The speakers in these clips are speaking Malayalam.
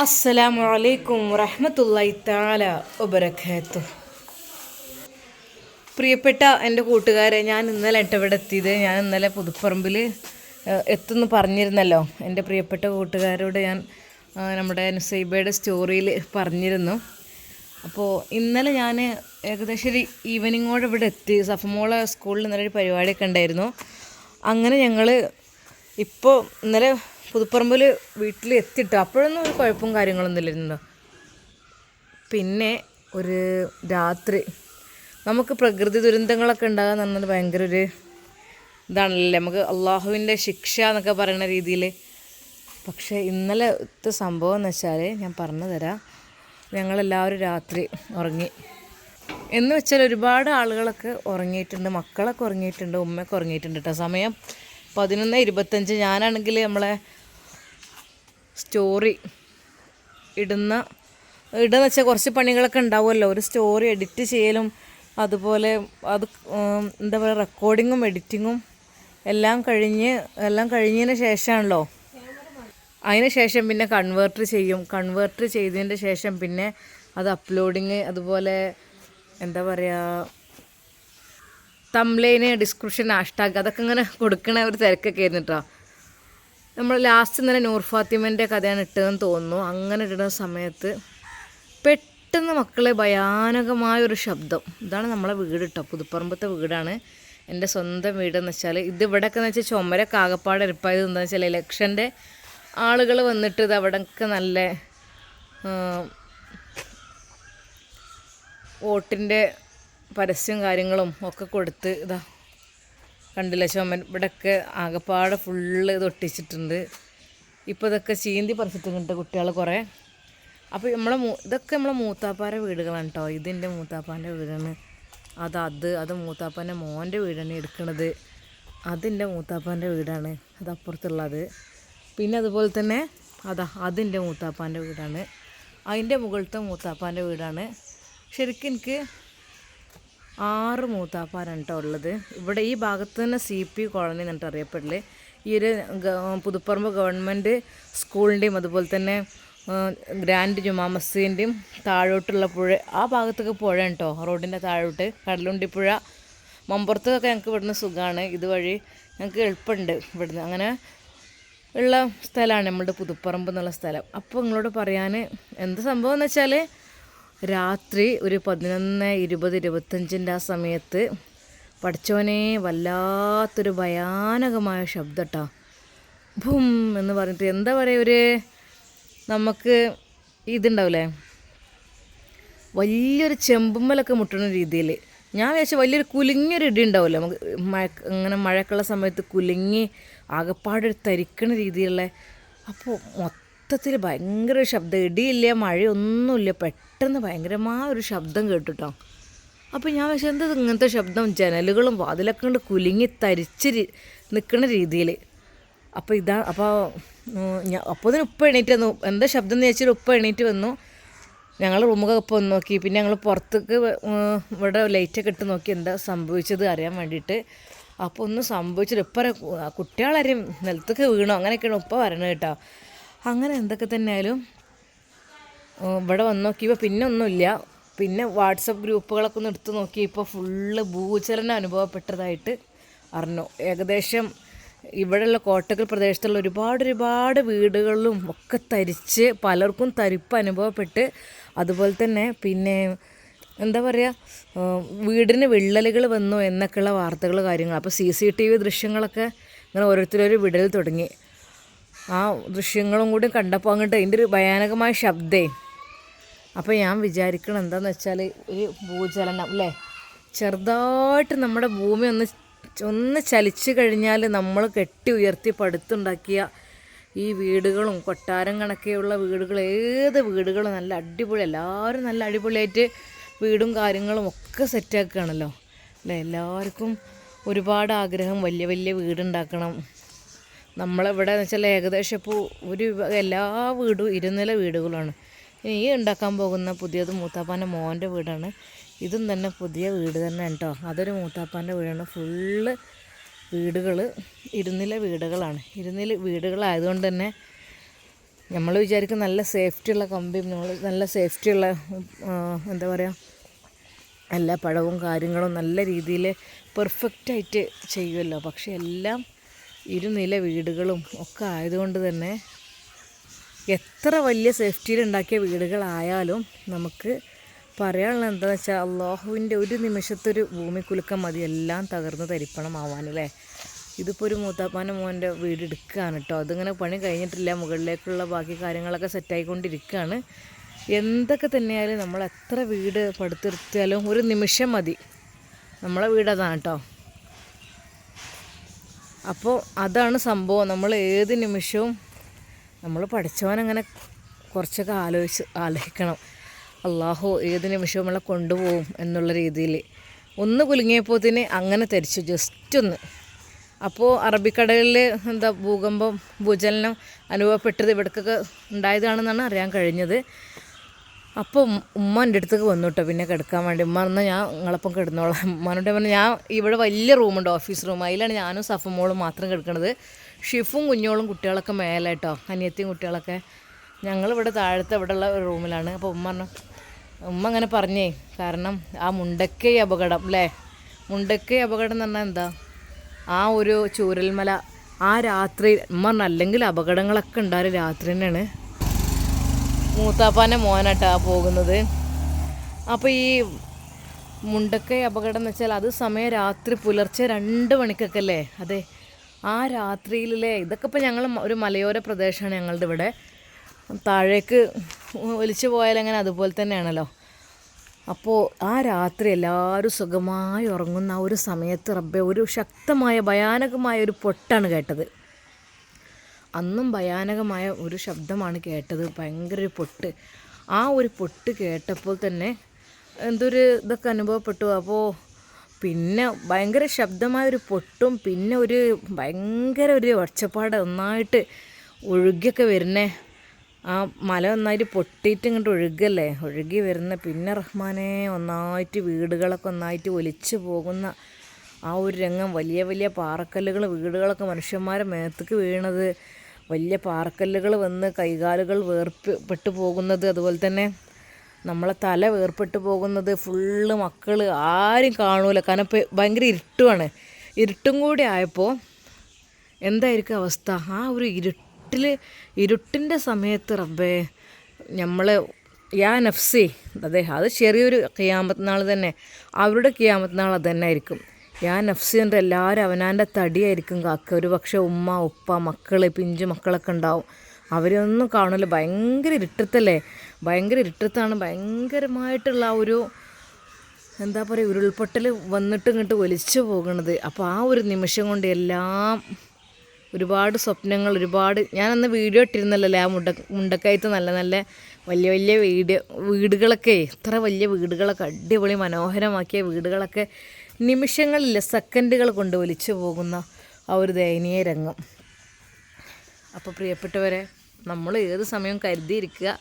അസ്സലാമു അലൈക്കും വറഹ്മത്തുള്ളാഹി താല ഒബരഖത്തു പ്രിയപ്പെട്ട എന്റെ കൂട്ടുകാരെ ഞാൻ ഇന്നലെ ഇവിടെ എത്തിയത് ഞാൻ ഇന്നലെ പുതുപ്പറമ്പിൽ എത്തുന്നു പറഞ്ഞിരുന്നല്ലോ. എന്റെ പ്രിയപ്പെട്ട കൂട്ടുകാരോട് ഞാൻ നമ്മുടെ നുസൈബയുടെ സ്റ്റോറിയിൽ പറഞ്ഞിരുന്നു. അപ്പോൾ ഇന്നലെ ഞാൻ ഏകദേശം ഒരു ഈവനിങ്ങോടെ ഇവിടെ എത്തി. സഫമോളെ സ്കൂളിൽ ഇന്നലെ ഒരു പരിപാടിയൊക്കെ ഉണ്ടായിരുന്നു. അങ്ങനെ ഞങ്ങൾ ഇപ്പോൾ ഇന്നലെ പുതുപ്പറമ്പിൽ വീട്ടിൽ എത്തിയിട്ട് അപ്പോഴൊന്നും ഒരു കുഴപ്പവും കാര്യങ്ങളൊന്നും ഇല്ലായിരുന്നു പിന്നെ ഒരു രാത്രി നമുക്ക് പ്രകൃതി ദുരന്തങ്ങളൊക്കെ ഉണ്ടാകുക എന്ന് പറഞ്ഞാൽ ഭയങ്കര ഒരു ഇതാണല്ലേ? നമുക്ക് അള്ളാഹുവിന്റെ ശിക്ഷ എന്നൊക്കെ പറയുന്ന രീതിയിൽ പക്ഷേ ഇന്നലത്തെ സംഭവം എന്ന് വെച്ചാൽ ഞാൻ പറഞ്ഞു തരാം. ഞങ്ങളെല്ലാവരും രാത്രി ഉറങ്ങി. എന്ന് വെച്ചാൽ ഒരുപാട് ആളുകളൊക്കെ ഉറങ്ങിയിട്ടുണ്ട്. മക്കളൊക്കെ ഉറങ്ങിയിട്ടുണ്ട്. ഉമ്മയൊക്കെ ഉറങ്ങിയിട്ടുണ്ട് കേട്ടോ. സമയം പതിനൊന്ന് ഇരുപത്തഞ്ച്. ഞാനാണെങ്കിൽ നമ്മളെ സ്റ്റോറി ഇടുന്ന ഇടുന്ന വെച്ചാൽ കുറച്ച് പണികളൊക്കെ ഉണ്ടാവുമല്ലോ. ഒരു സ്റ്റോറി എഡിറ്റ് ചെയ്യലും അതുപോലെ അത് എന്താ പറയുക റെക്കോർഡിങ്ങും എഡിറ്റിങ്ങും എല്ലാം കഴിഞ്ഞ് എല്ലാം കഴിഞ്ഞതിന് ശേഷമാണല്ലോ. അതിന് ശേഷം പിന്നെ കൺവേർട്ട് ചെയ്യും. കൺവേർട്ട് ചെയ്തതിന്റെ ശേഷം പിന്നെ അത് അപ്ലോഡിങ് അതുപോലെ എന്താ പറയുക തംലൈന് ഡിസ്ക്രിപ്ഷൻ ഹാഷ്ടാഗ് അതൊക്കെ ഇങ്ങനെ കൊടുക്കണ ഒരു തിരക്കൊക്കെ ആയിരുന്നു കേട്ടോ നമ്മൾ ലാസ്റ്റ് ഇന്നലെ നൂർ ഫാത്തിമന്റെ കഥയാണ് ഇട്ടതെന്ന് തോന്നുന്നു. അങ്ങനെ ഇടുന്ന സമയത്ത് പെട്ടെന്ന് മക്കളെ ഭയാനകമായൊരു ശബ്ദം. ഇതാണ് നമ്മളെ വീട് കേട്ടോ പുതുപ്പറമ്പത്തെ വീടാണ്. എന്റെ സ്വന്തം വീടെന്ന് വെച്ചാൽ ഇത് ഇവിടെയൊക്കെ എന്ന് വെച്ചാൽ ചുമരൊക്കെ കാകപ്പാട് എരിപ്പായത് എന്താണെന്ന് വെച്ചാൽ ഇലക്ഷന്റെ ആളുകൾ വന്നിട്ട് ഇത് അവിടെയൊക്കെ നല്ല വോട്ടിന്റെ പരസ്യം കാര്യങ്ങളും ഒക്കെ കൊടുത്ത് ഇതാ കണ്ടില്ല ചുമൻ ഇവിടെയൊക്കെ ആകെപ്പാടെ ഫുള്ള് ഇത് ഒട്ടിച്ചിട്ടുണ്ട്. ഇപ്പോൾ ഇതൊക്കെ ചീന്തി പറിച്ചിട്ടുണ്ട് കുട്ടികൾ കുറേ. അപ്പോൾ നമ്മളെ മൂ ഇതൊക്കെ നമ്മളെ മൂത്താപ്പാരെ വീടുകളാണ് കേട്ടോ ഇതിന്റെ മൂത്താപ്പാന്റെ വീടാണ്. അത് അത് അത് മൂത്താപ്പാന്റെ മോന്റെ വീടാണ് എടുക്കണത്. അതിന്റെ മൂത്താപ്പാന്റെ വീടാണ്. അത് അപ്പുറത്തുള്ളത്. പിന്നെ അതുപോലെ തന്നെ അതാ അതിന്റെ മൂത്താപ്പാന്റെ വീടാണ്. അതിന്റെ മുകളിലത്തെ മൂത്താപ്പാന്റെ വീടാണ്. ശരിക്കും എനിക്ക് ആറ് മൂത്താപ്പാരാണ് കേട്ടോ ഉള്ളത്. ഇവിടെ ഈ ഭാഗത്ത് തന്നെ സി പി കോളനി എന്നിട്ട് അറിയപ്പെടില്ലേ ഈ ഒരു പുതുപ്പറമ്പ് ഗവൺമെന്റ് സ്കൂളിന്റെയും അതുപോലെ തന്നെ ഗ്രാൻഡ് ജുമാ മസ്ജിദിന്റെയും താഴോട്ടുള്ള പുഴ ആ ഭാഗത്തൊക്കെ പുഴ കേട്ടോ റോഡിന്റെ താഴോട്ട് കടലുണ്ടിപ്പുഴ മമ്പുറത്തൊക്കെ ഞങ്ങൾക്ക് ഇവിടുന്ന് സുഖമാണ് ഇതുവഴി ഞങ്ങൾക്ക് എളുപ്പമുണ്ട് ഇവിടുന്ന്. അങ്ങനെ ഉള്ള സ്ഥലമാണ് നമ്മളുടെ പുതുപ്പറമ്പ് എന്നുള്ള സ്ഥലം. അപ്പോൾ നിങ്ങളോട് പറയാൻ എന്ത് സംഭവം എന്ന് വെച്ചാൽ രാത്രി ഒരു പതിനൊന്ന് ഇരുപത് ഇരുപത്തഞ്ചിന്റെ ആ സമയത്ത് പഠിച്ചോനെ വല്ലാത്തൊരു ഭയാനകമായ ശബ്ദം കേട്ടോ ഭൂം എന്ന് പറഞ്ഞിട്ട് എന്താ പറയുക ഒരു നമുക്ക് ഇതുണ്ടാവില്ലേ? വലിയൊരു ചെമ്പുമ്മലൊക്കെ മുട്ടുന്ന രീതിയിൽ. ഞാൻ വിചാരിച്ച വലിയൊരു കുലുങ്ങിയൊരു ഇടി ഉണ്ടാവില്ല നമുക്ക് മഴ ഇങ്ങനെ മഴക്കുള്ള സമയത്ത് കുലുങ്ങി ആകെപ്പാടൊരു തരിക്കണ രീതിയിലുള്ള അപ്പോൾ മൊത്തത്തിൽ ഭയങ്കര ശബ്ദം. ഇടിയില്ല മഴയൊന്നുമില്ല. പെട്ടെന്ന് ഭയങ്കരമായ ഒരു ശബ്ദം കേട്ടിട്ടോ. അപ്പോൾ ഞാൻ പക്ഷേ എന്താ ഇങ്ങനത്തെ ശബ്ദം? ജനലുകളും വാതിലൊക്കെ കൊണ്ട് കുലുങ്ങി തരിച്ച് നിൽക്കുന്ന രീതിയിൽ അപ്പോൾ ഇതാ അപ്പോൾ ഞാൻ അപ്പോൾ ഇതിന് ഉപ്പ് എണീറ്റ് വന്നു. എന്താ ശബ്ദം എന്ന് ചോദിച്ചാൽ ഉപ്പ് എണീറ്റ് വന്നു. ഞങ്ങൾ റൂമൊക്കെ ഇപ്പോൾ ഒന്ന് നോക്കി. പിന്നെ ഞങ്ങൾ പുറത്തേക്ക് ഇവിടെ ലൈറ്റൊക്കെ ഇട്ട് നോക്കി എന്താ സംഭവിച്ചത് അറിയാൻ വേണ്ടിയിട്ട്. അപ്പോൾ ഒന്ന് സംഭവിച്ചില്ല. ഇപ്പം കുട്ടികളാരും നിലത്തൊക്കെ വീണോ? അങ്ങനെയൊക്കെയാണ് ഉപ്പ വരണത് കേട്ടോ. അങ്ങനെ എന്തൊക്കെ തന്നെയായാലും ഇവിടെ വന്ന് നോക്കിയപ്പോൾ പിന്നെ ഒന്നുമില്ല. പിന്നെ വാട്സപ്പ് ഗ്രൂപ്പുകളൊക്കെ ഒന്ന് എടുത്ത് നോക്കിയപ്പോൾ ഫുള്ള് ഭൂചലനം അനുഭവപ്പെട്ടതായിട്ട് അറിഞ്ഞു. ഏകദേശം ഇവിടെയുള്ള കോട്ടക്കൽ പ്രദേശത്തുള്ള ഒരുപാട് ഒരുപാട് വീടുകളിലും ഒക്കെ തരിച്ച് പലർക്കും തരിപ്പ് അനുഭവപ്പെട്ട് അതുപോലെ തന്നെ പിന്നെ എന്താ പറയുക വീടിന് വിള്ളലുകൾ വന്നു എന്നൊക്കെയുള്ള വാർത്തകൾ കാര്യങ്ങൾ. അപ്പോൾ സി സി ടി വി ദൃശ്യങ്ങളൊക്കെ ഇങ്ങനെ ഓരോരുത്തരൊരു വിടൽ തുടങ്ങി. ആ ദൃശ്യങ്ങളും കൂടി കണ്ടപ്പോൾ അങ്ങോട്ട് അതിന്റെ ഒരു ഭയാനകമായ ശബ്ദേ. അപ്പോൾ ഞാൻ വിചാരിക്കണം എന്താന്ന് വെച്ചാൽ ഒരു ഭൂചലനം അല്ലേ? ചെറുതായിട്ട് നമ്മുടെ ഭൂമി ഒന്ന് ഒന്ന് ചലിച്ചു കഴിഞ്ഞാൽ നമ്മൾ കെട്ടി ഉയർത്തി പടുത്തുണ്ടാക്കിയ ഈ വീടുകളും കൊട്ടാരം കണക്കെയുള്ള വീടുകൾ ഏത് വീടുകളും നല്ല അടിപൊളി എല്ലാവരും നല്ല അടിപൊളിയായിട്ട് വീടും കാര്യങ്ങളും ഒക്കെ സെറ്റാക്കുകയാണല്ലോ. അല്ലേ? എല്ലാവർക്കും ഒരുപാട് ആഗ്രഹം വലിയ വലിയ വീടുണ്ടാക്കണം. നമ്മളിവിടെ എന്ന് വെച്ചാൽ ഏകദേശം ഇപ്പോൾ ഒരു എല്ലാ വീടും ഇരുനില വീടുകളാണ്. ഇനി ഈ ഉണ്ടാക്കാൻ പോകുന്ന പുതിയത് മൂത്താപ്പാന്റെ മോന്റെ വീടാണ്. ഇതും തന്നെ പുതിയ വീട് തന്നെ കേട്ടോ അതൊരു മൂത്താപ്പാന്റെ വീടാണ്. ഫുള്ള് വീടുകൾ ഇരുനില വീടുകളാണ്. ഇരുനില വീടുകളായതുകൊണ്ട് തന്നെ നമ്മൾ വിചാരിക്കും നല്ല സേഫ്റ്റിയുള്ള കമ്പിയും നമ്മൾ നല്ല സേഫ്റ്റിയുള്ള എന്താ പറയുക എല്ലാ പഴവും കാര്യങ്ങളും നല്ല രീതിയിൽ പെർഫെക്റ്റായിട്ട് ചെയ്യുമല്ലോ. പക്ഷെ എല്ലാം ഇരുനില വീടുകളും ഒക്കെ ആയതുകൊണ്ട് തന്നെ എത്ര വലിയ സേഫ്റ്റിയിൽ ഉണ്ടാക്കിയ വീടുകളായാലും നമുക്ക് പറയാനുള്ളത് എന്താണെന്ന് വെച്ചാൽ അള്ളാഹുവിന്റെ ഒരു നിമിഷത്തൊരു ഭൂമിക്കുലുക്കം മതി. എല്ലാം തകർന്ന് തരിപ്പണം അല്ലേ? ഇതിപ്പോൾ ഒരു മൂത്താപ്പാന്റെ മോന്റെ വീട് എടുക്കുകയാണ് കേട്ടോ. അതിങ്ങനെ പണി കഴിഞ്ഞിട്ടില്ല. മുകളിലേക്കുള്ള ബാക്കി കാര്യങ്ങളൊക്കെ സെറ്റായിക്കൊണ്ടിരിക്കുകയാണ് എന്തൊക്കെ തന്നെയായാലും നമ്മൾ എത്ര വീട് പടുത്തിരുത്തിയാലും ഒരു നിമിഷം മതി. നമ്മളെ വീട് അതാണ് കേട്ടോ. അപ്പോൾ അതാണ് സംഭവം. നമ്മൾ ഏത് നിമിഷവും നമ്മൾ പഠിച്ചവനങ്ങനെ കുറച്ചൊക്കെ ആലോചിച്ച് ആലോചിക്കണം. അള്ളാഹു ഏത് നിമിഷവും നമ്മളെ കൊണ്ടുപോകും എന്നുള്ള രീതിയിൽ. ഒന്ന് കുലുങ്ങിയപ്പോത്തിന് അങ്ങനെ തിരിച്ചു. ജസ്റ്റ് ഒന്ന്. അപ്പോൾ അറബിക്കടലിൽ എന്താ ഭൂകമ്പം ഭൂചലനം അനുഭവപ്പെട്ടത് ഇവിടേക്കൊക്കെ ഉണ്ടായതാണെന്നാണ് അറിയാൻ കഴിഞ്ഞത്. അപ്പോൾ ഉമ്മ എന്റെ അടുത്തേക്ക് വന്നു കേട്ടോ പിന്നെ കിടക്കാൻ വേണ്ടി. ഉമ്മ എന്നാൽ ഞാൻ നിങ്ങളപ്പം കിടന്നോളാം. ഉമ്മാനോട് പറഞ്ഞു ഞാൻ ഇവിടെ വലിയ റൂമുണ്ട് ഓഫീസ് റൂം. അതിലാണ് ഞാനും സഫമോളും മാത്രം കിടക്കുന്നത് ഷിഫും കുഞ്ഞോളും കുട്ടികളൊക്കെ മേലെ കേട്ടോ അനിയത്തിയും കുട്ടികളൊക്കെ. ഞങ്ങളിവിടെ താഴത്തെ ഇവിടെയുള്ള റൂമിലാണ്. അപ്പോൾ ഉമ്മ പറഞ്ഞു ഉമ്മ അങ്ങനെ പറഞ്ഞേ കാരണം ആ മുണ്ടക്കൈ അപകടം അല്ലേ മുണ്ടക്കൈ അപകടം എന്ന് പറഞ്ഞാൽ എന്താ? ആ ഒരു ചൂരൽമല ആ രാത്രി ഉമ്മ അല്ലെങ്കിൽ അപകടങ്ങളൊക്കെ ഉണ്ടായ രാത്രി തന്നെയാണ്. മൂത്താപ്പാന്റെ മോനാട്ടാ പോകുന്നത്. അപ്പോൾ ഈ മുണ്ടക്കൈ അപകടം എന്ന് വെച്ചാൽ അത് സമയം രാത്രി പുലർച്ചെ രണ്ട് മണിക്കൊക്കെ അല്ലേ അതെ. ആ രാത്രിയിലല്ലേ? ഇതൊക്കെ ഇപ്പോൾ ഞങ്ങൾ ഒരു മലയോര പ്രദേശമാണ് ഞങ്ങളുടെ ഇവിടെ. താഴേക്ക് ഒലിച്ചു പോയാൽ അങ്ങനെ അതുപോലെ തന്നെയാണല്ലോ. അപ്പോൾ ആ രാത്രി എല്ലാവരും സുഖമായി ഉറങ്ങുന്ന ആ ഒരു സമയത്ത് റബ്ബെ ഒരു ശക്തമായ ഭയാനകമായ ഒരു പൊട്ടാണ് കേട്ടത്. അന്നും ഭയാനകമായ ഒരു ശബ്ദമാണ് കേട്ടത്. ഭയങ്കര ഒരു പൊട്ട്. ആ ഒരു പൊട്ട് കേട്ടപ്പോൾ തന്നെ എന്തൊരു ഇതൊക്കെ അനുഭവപ്പെട്ടു. അപ്പോൾ പിന്നെ ഭയങ്കര ശബ്ദമായ ഒരു പൊട്ടും പിന്നെ ഒരു ഭയങ്കര ഒരു ഒച്ചപ്പാട് ഒന്നായിട്ട് ഒഴുകിയൊക്കെ വരുന്നേ ആ മല ഒന്നായിട്ട് പൊട്ടിയിട്ട് ഇങ്ങോട്ട് ഒഴുകല്ലേ? ഒഴുകി വരുന്ന പിന്നെ റഹ്മാനെ ഒന്നായിട്ട് വീടുകളൊക്കെ ഒന്നായിട്ട് ഒലിച്ചു പോകുന്ന ആ ഒരു രംഗം വലിയ വലിയ പാറക്കല്ലുകൾ വീടുകളൊക്കെ മനുഷ്യന്മാരെ മേത്തേക്ക് വീണത്. വലിയ പാർക്കല്ലുകൾ വന്ന് കൈകാലുകൾ വേർപ്പ് പെട്ടു പോകുന്നത് അതുപോലെ തന്നെ നമ്മളെ തല വേർപ്പെട്ട് പോകുന്നത് ഫുള്ള് മക്കൾ ആരും കാണൂല. കാരണം ഇപ്പം ഭയങ്കര ഇരുട്ടുമാണ് ഇരുട്ടും കൂടി ആയപ്പോൾ എന്തായിരിക്കും അവസ്ഥ? ആ ഒരു ഇരുട്ടിൽ ഇരുട്ടിന്റെ സമയത്ത് റബ്ബേ നമ്മൾ യാ നഫ്സി അതെ അത് ചെറിയൊരു കിയാമത്ത് നാൾ തന്നെ. അവരുടെ കിയാമത്ത് നാൾ അത് ആയിരിക്കും. യാ നഫ്സി എന്റെ എല്ലാവരും അവനാന്റെ തടിയായിരിക്കും കാക്ക. ഒരു പക്ഷേ ഉമ്മ ഉപ്പ മക്കൾ പിഞ്ചു മക്കളൊക്കെ ഉണ്ടാവും. അവരൊന്നും കാണില്ല ഭയങ്കര ഇരുട്ടത്തല്ലേ? ഭയങ്കര ഇരുട്ടത്താണ്. ഭയങ്കരമായിട്ടുള്ള ആ ഒരു എന്താ പറയുക ഉരുൾപൊട്ടൽ വന്നിട്ട് ഇങ്ങോട്ട് ഒലിച്ചു പോകണത് അപ്പോൾ ആ ഒരു നിമിഷം കൊണ്ട് എല്ലാം ഒരുപാട് സ്വപ്നങ്ങൾ ഒരുപാട് ഞാനന്ന് വീഡിയോ ഇട്ടിരുന്നല്ലോ ആ മുണ്ട മുണ്ടക്കയത്ത് നല്ല നല്ല വലിയ വലിയ വീട് വീടുകളൊക്കെ. ഇത്ര വലിയ വീടുകളൊക്കെ അടിപൊളി മനോഹരമാക്കിയ വീടുകളൊക്കെ നിമിഷങ്ങളില്ല സെക്കൻഡുകൾ കൊണ്ട് വലിച്ചു പോകുന്ന ആ ഒരു ദയനീയ രംഗം. അപ്പോൾ പ്രിയപ്പെട്ടവരെ നമ്മൾ ഏത് സമയവും കരുതിയിരിക്കുക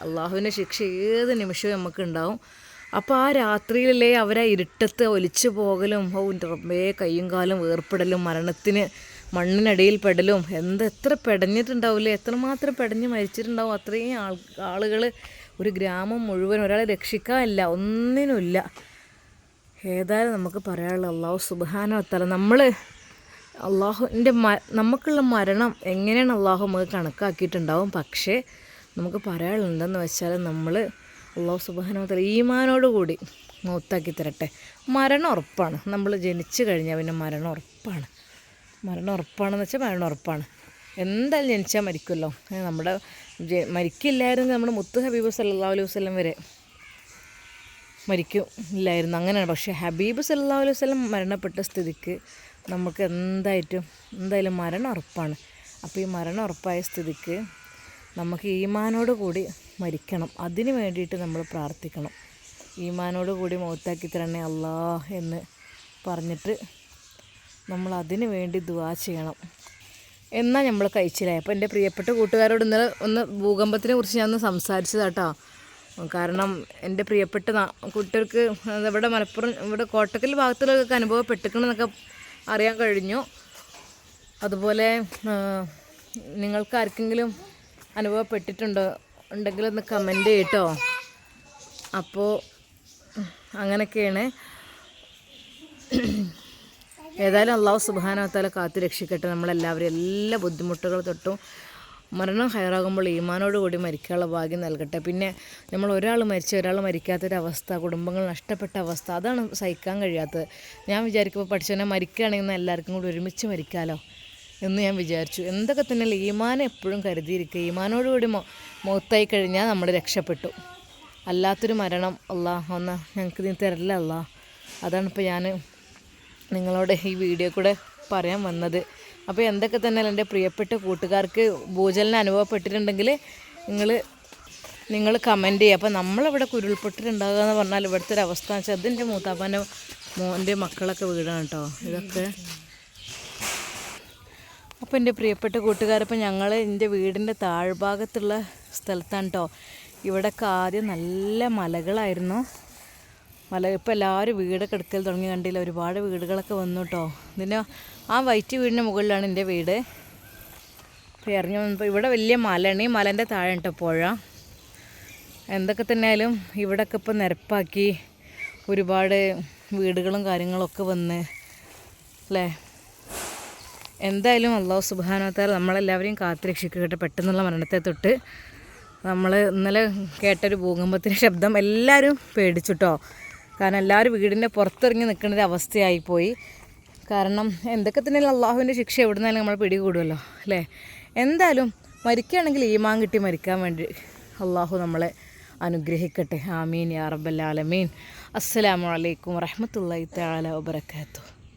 അള്ളാഹുവിന്റെ ശിക്ഷ ഏത് നിമിഷവും നമുക്ക് ഉണ്ടാവും. അപ്പോൾ ആ രാത്രിയിലല്ലേ അവരെ ഇരുട്ടത്ത് ഒലിച്ചു പോകലും ഓ റബ്ബേ കയ്യും കാലും വേർപ്പെടലും മരണത്തിന് മണ്ണിനടിയിൽ പെടലും എന്ത് എത്ര പെടഞ്ഞിട്ടുണ്ടാവില്ലേ എത്രമാത്രം പെടഞ്ഞ് മരിച്ചിട്ടുണ്ടാവും? അത്രയും ആൾ ആളുകൾ ഒരു ഗ്രാമം മുഴുവൻ ഒരാളെ രക്ഷിക്കാനില്ല ഒന്നിനുമില്ല. ഏതായാലും നമുക്ക് പറയാനുള്ള അള്ളാഹു സുബാനത്തല നമ്മൾ അള്ളാഹുവിന്റെ മ നമുക്കുള്ള മരണം എങ്ങനെയാണ് അള്ളാഹു നമുക്ക് കണക്കാക്കിയിട്ടുണ്ടാവും? പക്ഷേ നമുക്ക് പറയാനുള്ള എന്തെന്ന് വെച്ചാൽ നമ്മൾ അള്ളാഹു ഈമാനോട് കൂടി മൗത്താക്കി തരട്ടെ. മരണം ഉറപ്പാണ്. നമ്മൾ ജനിച്ചു കഴിഞ്ഞാൽ പിന്നെ മരണം ഉറപ്പാണ്. മരണം ഉറപ്പാണെന്ന് വെച്ചാൽ മരണം ഉറപ്പാണ്. എന്തായാലും ജനിച്ചാൽ മരിക്കുമല്ലോ. നമ്മുടെ മരിക്കില്ലായിരുന്നു നമ്മുടെ മുത്ത് ഹബീബ് സല്ലാ അലൈഹി വസ്ലം വരെ മരിക്കും ഇല്ലായിരുന്നു അങ്ങനെയാണ്. പക്ഷേ ഹബീബ് സല്ലാ അലൈഹി വസ്ലം മരണപ്പെട്ട സ്ഥിതിക്ക് നമുക്ക് എന്തായിട്ടും എന്തായാലും മരണം ഉറപ്പാണ്. അപ്പോൾ ഈ മരണം ഉറപ്പായ സ്ഥിതിക്ക് നമുക്ക് ഈമാനോട് കൂടി മരിക്കണം. അതിന് വേണ്ടിയിട്ട് നമ്മൾ പ്രാർത്ഥിക്കണം. ഈമാനോട് കൂടി മൗത്താക്കി തരണേ അല്ലാ എന്ന് പറഞ്ഞിട്ട് നമ്മൾ അതിന് വേണ്ടി ദുവാ ചെയ്യണം. എന്നാൽ നമ്മൾ കഴിച്ചില്ലേ? അപ്പോൾ എന്റെ പ്രിയപ്പെട്ട കൂട്ടുകാരോട് ഇന്നലെ ഒന്ന് ഭൂകമ്പത്തിനെ കുറിച്ച് ഞാൻ ഒന്ന് സംസാരിച്ചതാട്ടോ. കാരണം എന്റെ പ്രിയപ്പെട്ട കുട്ടികൾക്ക് ഇവിടെ മലപ്പുറം ഇവിടെ കോട്ടക്കൽ ഭാഗത്തുള്ളതൊക്കെ അനുഭവപ്പെട്ടിക്കണമെന്നൊക്കെ അറിയാൻ കഴിഞ്ഞു. അതുപോലെ നിങ്ങൾക്ക് ആർക്കെങ്കിലും അനുഭവപ്പെട്ടിട്ടുണ്ടോ ഉണ്ടെങ്കിൽ ഒന്ന് കമന്റ് ചെയ്യട്ടോ. അപ്പോൾ അങ്ങനെയൊക്കെയാണ്. ഏതായാലും അള്ളാഹു സുബാനവത്താല കാത്തു രക്ഷിക്കട്ടെ നമ്മളെല്ലാവരും എല്ലാ ബുദ്ധിമുട്ടുകൾ തൊട്ടും മരണം ഹയറാകുമ്പോൾ ഈമാനോടുകൂടി മരിക്കാനുള്ള ഭാഗ്യം നൽകട്ടെ. പിന്നെ നമ്മൾ ഒരാൾ മരിച്ച ഒരാൾ മരിക്കാത്തൊരവസ്ഥ കുടുംബങ്ങൾ നഷ്ടപ്പെട്ട അവസ്ഥ അതാണ് സഹിക്കാൻ കഴിയാത്തത്. ഞാൻ വിചാരിക്കുമ്പോൾ പഠിച്ചവനെ മരിക്കുകയാണെങ്കിൽ എല്ലാവർക്കും കൂടി ഒരുമിച്ച് മരിക്കാമല്ലോ എന്ന് ഞാൻ വിചാരിച്ചു. എന്തൊക്കെ തന്നെ ഈമാനെ എപ്പോഴും കരുതിയിരിക്കുക. ഈമാനോടുകൂടി മൗത്തായി കഴിഞ്ഞാൽ നമ്മൾ രക്ഷപ്പെട്ടു. അല്ലാത്തൊരു മരണം അള്ളാഹ് ഒന്ന് ഞങ്ങൾക്ക് നീ തരില്ല അള്ളാഹ് അതാണിപ്പോൾ ഞാൻ നിങ്ങളോട് ഈ വീഡിയോ കൂടെ പറയാൻ വന്നത്. അപ്പോൾ എന്തൊക്കെ തന്നെ എന്റെ പ്രിയപ്പെട്ട കൂട്ടുകാർക്ക് ഭൂചലനം അനുഭവപ്പെട്ടിട്ടുണ്ടെങ്കിൽ നിങ്ങൾ നിങ്ങൾ കമന്റ് ചെയ്യുക. അപ്പോൾ നമ്മളിവിടെ കുരുൾപൊട്ടിട്ടുണ്ടാകുക എന്ന് പറഞ്ഞാൽ ഇവിടുത്തെ ഒരു അവസ്ഥ വെച്ചാൽ അതിന്റെ മൂത്താപ്പന്റെ മോന്റെ മക്കളൊക്കെ വീടാണ് കേട്ടോ. ഇതൊക്കെ അപ്പോൾ എന്റെ പ്രിയപ്പെട്ട കൂട്ടുകാരപ്പം ഞങ്ങൾ എന്റെ വീടിന്റെ താഴ്ഭാഗത്തുള്ള സ്ഥലത്താണ് കേട്ടോ. ഇവിടെയൊക്കെ ആദ്യം നല്ല മലകളായിരുന്നു. മല ഇപ്പോൾ എല്ലാവരും വീടൊക്കെ എടുക്കൽ തുടങ്ങി കണ്ടില്ല? ഒരുപാട് വീടുകളൊക്കെ വന്നു കേട്ടോ ഇതിന്റെ ആ വൈറ്റ് വീടിന്റെ മുകളിലാണ് എന്റെ വീട്. അപ്പോൾ ഇറങ്ങി വന്നപ്പോൾ ഇവിടെ വലിയ മലയാണ്. ഈ മലേന്റെ താഴെ കേട്ടോ പുഴ. എന്തൊക്കെ തന്നെയാലും ഇവിടെയൊക്കെ ഇപ്പോൾ നിരപ്പാക്കി ഒരുപാട് വീടുകളും കാര്യങ്ങളൊക്കെ വന്ന് അല്ലേ? എന്തായാലും അള്ളാഹു സുബാനത്താൽ നമ്മളെല്ലാവരെയും കാത്തുരക്ഷിക്കട്ടെ പെട്ടെന്നുള്ള മരണത്തെ തൊട്ട്. നമ്മൾ ഇന്നലെ കേട്ടൊരു ഭൂകമ്പത്തിന്റെ ശബ്ദം എല്ലാവരും പേടിച്ചിട്ടോ കാരണം എല്ലാവരും വീടിന്റെ പുറത്തിറങ്ങി നിൽക്കുന്ന അവസ്ഥയായിപ്പോയി. കാരണം എന്തൊക്കെ തന്നെ അള്ളാഹുവിന്റെ ശിക്ഷ എവിടെ നിന്നാലും നമ്മൾ പിടികൂടുമല്ലോ അല്ലേ? എന്തായാലും മരിക്കുകയാണെങ്കിൽ ഈമാൻ കിട്ടി മരിക്കാൻ വേണ്ടി അള്ളാഹു നമ്മളെ അനുഗ്രഹിക്കട്ടെ. ആമീൻ യാ റബ്ബൽ ആലമീൻ. അസ്സലാമു അലൈക്കും വറഹ്മത്തുള്ളാഹി തആല വബറകാതുഹു.